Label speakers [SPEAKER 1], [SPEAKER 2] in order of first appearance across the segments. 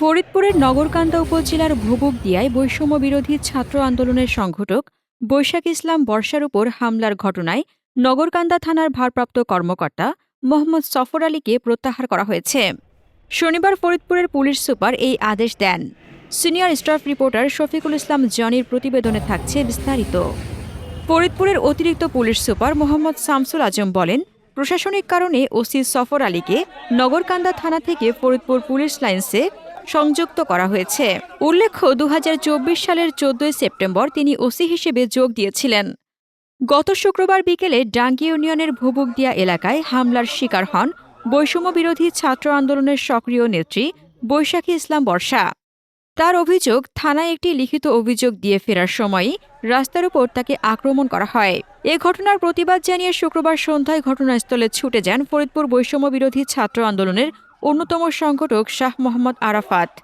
[SPEAKER 1] ফরিদপুরের নগরকান্দা উপজেলার ভুবুক দিয়ায় বৈষম্য বিরোধী ছাত্র আন্দোলনের সংগঠক বৈশাখ ইসলাম বর্ষার উপর হামলার ঘটনায় নগরকান্দা থানার ভারপ্রাপ্ত কর্মকর্তা মোহাম্মদ সফর আলীকে প্রত্যাহার করা হয়েছে। শনিবার ফরিদপুরের পুলিশ সুপার এই আদেশ দেন। Senior staff reporter Shafiqul Islam জনির প্রতিবেদনে থাকছে বিস্তারিত। ফরিদপুরের অতিরিক্ত পুলিশ সুপার মোহাম্মদ শামসুল আজম বলেন, প্রশাসনিক কারণে ওসি সফর আলীকে নগরকান্দা থানা থেকে ফরিদপুর পুলিশ লাইন্সে সংযুক্ত করা হয়েছে। উল্লেখ্য দু হাজার চব্বিশ সালের চোদ্দই সেপ্টেম্বর তিনি ওসি হিসেবে যোগ দিয়েছিলেন। গত শুক্রবার বিকেলে ডাঙ্গি ইউনিয়নের ভুবুকদিয়া এলাকায় হামলার শিকার হন বৈষম্য বিরোধী ছাত্র আন্দোলনের সক্রিয় নেত্রী বৈশাখী ইসলাম বর্ষা। তার অভিযোগ, থানায় একটি লিখিত অভিযোগ দিয়ে ফেরার সময়ই রাস্তার উপর তাকে আক্রমণ করা হয়। এ ঘটনার প্রতিবাদ জানিয়ে শুক্রবার সন্ধ্যায় ঘটনাস্থলে ছুটে যান ফরিদপুর বৈষম্য বিরোধী ছাত্র আন্দোলনের অন্যতম সংগঠক শাহ মোহাম্মদ আরাফাত।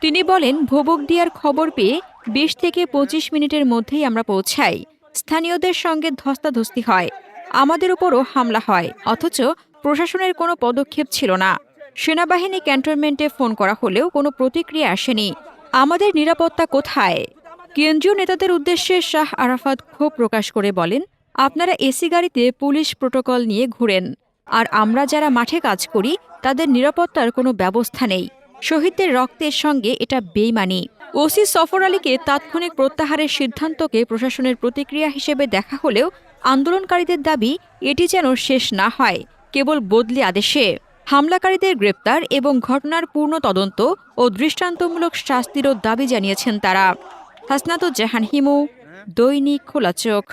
[SPEAKER 1] তিনি বলেন, ভোবক দিয়ার খবর পেয়ে বিশ থেকে পঁচিশ মিনিটের মধ্যেই আমরা পৌঁছাই। স্থানীয়দের সঙ্গে ধস্তাধস্তি হয়। আমাদের উপরও হামলা হয়। অথচ প্রশাসনের কোনো পদক্ষেপ ছিল না। সেনাবাহিনী ক্যান্টনমেন্টে ফোন করা হলেও কোনো প্রতিক্রিয়া আসেনি। আমাদের নিরাপত্তা কোথায়? কেন্দ্রীয় নেতাদের উদ্দেশ্যে শাহ আরাফাত ক্ষোভ প্রকাশ করে বলেন, আপনারা এসি গাড়িতে পুলিশ প্রোটোকল নিয়ে ঘুরেন। আর আমরা যারা মাঠে কাজ করি, তাদের নিরাপত্তার কোনো ব্যবস্থা নেই। শহীদদের রক্তের সঙ্গে এটা বেইমানি। ওসি সফর আলীকে তাৎক্ষণিক প্রত্যাহারের সিদ্ধান্তকে প্রশাসনের প্রতিক্রিয়া হিসেবে দেখা হলেও আন্দোলনকারীদের দাবি, এটি যেন শেষ না হয়, কেবল বদলি আদেশে। হামলাকারীদের গ্রেপ্তার এবং ঘটনার পূর্ণ তদন্ত ও দৃষ্টান্তমূলক শাস্তিরও দাবি জানিয়েছেন তারা। হাসনাত হাসনাতুজ্জাহান হিমু, দৈনিক খোলা চোখ।